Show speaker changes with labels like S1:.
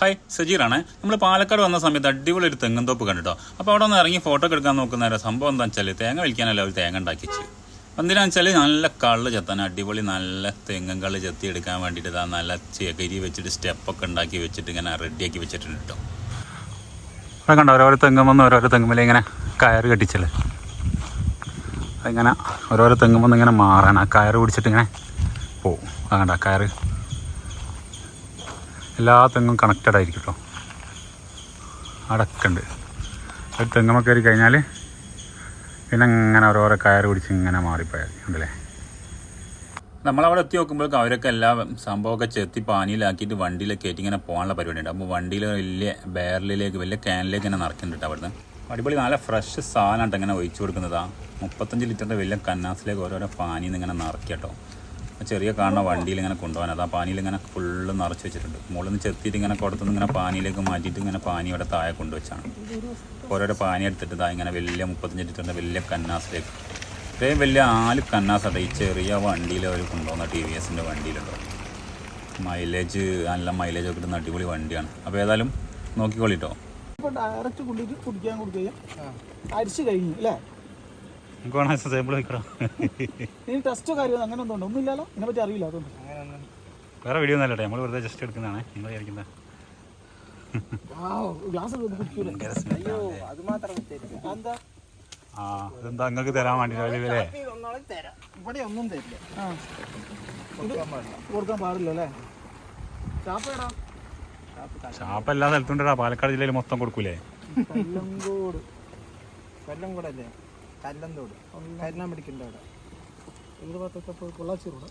S1: Hi സജീറാണ്. നമ്മൾ പാലക്കാട് വന്ന സമയത്ത് അടിപൊളി ഒരു തെങ്ങും തോപ്പ് കണ്ടിട്ടോ? അപ്പോൾ അവിടെ ഒന്ന് ഇറങ്ങി ഫോട്ടോ എടുക്കാൻ നോക്കുന്ന സംഭവം എന്താ വെച്ചാൽ തേങ്ങ വലിക്കാനല്ല ഒരു തേങ്ങ ഉണ്ടാക്കിച്ച്. എന്തിനാന്ന് വെച്ചാൽ നല്ല കള്ള് ചെത്താൻ അടിപൊളി നല്ല തെങ്ങും കള്ള് ചെത്തി എടുക്കാൻ വേണ്ടിയിട്ട് ഇതാ നല്ല ചകിരി വെച്ചിട്ട് സ്റ്റെപ്പൊക്കെ ഉണ്ടാക്കി വെച്ചിട്ട് ഇങ്ങനെ റെഡിയാക്കി വെച്ചിട്ടുണ്ട് കേട്ടോ അവിടെ കണ്ടോ? ഓരോരോ തെങ്ങുമെന്ന് ഓരോരോ തെങ്ങുമ്മലെ ഇങ്ങനെ കയറ് കെട്ടിച്ചല്ലേ അതിങ്ങനെ ഓരോരോ തെങ്ങുമെന്ന് ഇങ്ങനെ മാറാൻ ആ കയറ് പിടിച്ചിട്ട് ഇങ്ങനെ പോവും. ആ കയറ് എല്ലാ തെങ്ങും കണക്റ്റഡ് ആയിരിക്കും കേട്ടോ അടക്കുണ്ട്. ഒരു തെങ്ങുമ്മ കയറി കഴിഞ്ഞാൽ പിന്നെ ഇങ്ങനെ ഓരോരോ കയർ പിടിച്ച് ഇങ്ങനെ മാറിപ്പോയാൽ ഉണ്ടല്ലേ? നമ്മളവിടെ എത്തി നോക്കുമ്പോഴേക്കും അവരൊക്കെ എല്ലാ സംഭവമൊക്കെ ചെത്തി പാനിയിലാക്കിയിട്ട് വണ്ടിയിലൊക്കെ കയറ്റി ഇങ്ങനെ പോകാനുള്ള പരിപാടിയുണ്ട്. അപ്പോൾ വണ്ടിയിൽ വലിയ ബാരലിലേക്ക് വലിയ ക്യാനിലേക്ക് ഇങ്ങനെ നിറക്കുന്നുണ്ട് അവിടുന്ന്. അടിപൊളി നല്ല ഫ്രഷ് സാധനമായിട്ട് ഇങ്ങനെ ഒഴിച്ചു കൊടുക്കുന്നതാണ് മുപ്പത്തഞ്ച് ലിറ്ററിന്റെ വലിയ കന്നാസിലേക്ക് ഓരോരോ പാനിയിൽ നിന്ന് ഇങ്ങനെ നിറക്കുക കേട്ടോ ചെറിയ കാണുന്ന വണ്ടിയിൽ ഇങ്ങനെ കൊണ്ടുപോകാൻ. അത് ആ പാനിയിൽ ഇങ്ങനെ ഫുള്ള് നിറച്ച് വെച്ചിട്ടുണ്ട്. മുകളിൽ നിന്ന് ചെത്തിയിട്ട് ഇങ്ങനെ കൊടുത്തുനിന്ന് ഇങ്ങനെ പാനിയിലേക്ക് മാറ്റിയിട്ട് ഇങ്ങനെ പാനി ഇവിടെ താഴെ കൊണ്ടുവച്ചാണ്. ഓരോരോ പാനി എടുത്തിട്ട് ഇതാ ഇങ്ങനെ വലിയ മുപ്പത്തഞ്ച് ലിറ്ററിന്റെ വലിയ കന്നാസിലേക്ക്. ഇത്രയും വലിയ നാല് കന്നാസാണ് ഈ ചെറിയ വണ്ടിയിൽ അവർ കൊണ്ടുപോകുന്ന ടി വി എസിന്റെ വണ്ടിയിലുണ്ടോ. മൈലേജ് നല്ല മൈലേജ് ഒക്കെ കിട്ടുന്ന അടിപൊളി വണ്ടിയാണ്. അപ്പോൾ ഏതായാലും നോക്കിക്കോളിട്ടോ.
S2: ഡയറക്റ്റ് കുടിക്കാൻ കൊടുക്കുകയും അരിച്ച് കഴിഞ്ഞു അല്ലേ?
S1: നമുക്ക് വേണം സാമ്പിൾ നോക്കണം
S2: ഇനി ടെസ്റ്റോ കാര്യമോ? അങ്ങനെ ഒന്നും ഉണ്ടോ. ഒന്നുമില്ലല്ലോ ഇതിനെ പറ്റി അറിയില്ല അതുകൊണ്ട്.
S1: വേറെ വീഡിയോ ഒന്നല്ലേ നമ്മൾ വെറുതെ ജസ്റ്റ് എടുക്കുന്നതാണ്. നിങ്ങൾ വിചാരിക്കുന്ന.
S2: ഗ്ലാസ്
S1: ആ ഇതെന്താ നിങ്ങൾക്ക് തരാൻ വേണ്ടി അല്ലേ
S3: ഇവിടെ ഒന്നും തരില്ല.
S2: ആ. കൊടുക്കാൻ പാടില്ല. അല്ലേ? ചാപ്പേടാ
S1: ഷാപ്പ് എല്ലാ സ്ഥലത്തുണ്ടാ പാലക്കാട് ജില്ലയിൽ മൊത്തം കൊടുക്കൂലേ?
S2: കൊല്ലങ്കോട്
S3: കൊല്ലം കൂടെ. അല്ലേ കല്ലന്തോട്. കരുനാ പിടിക്കണ്ട അവിടെ
S2: ഏത് ഭാഗത്തൊക്കെ പൊള്ളാച്ചി റോഡ്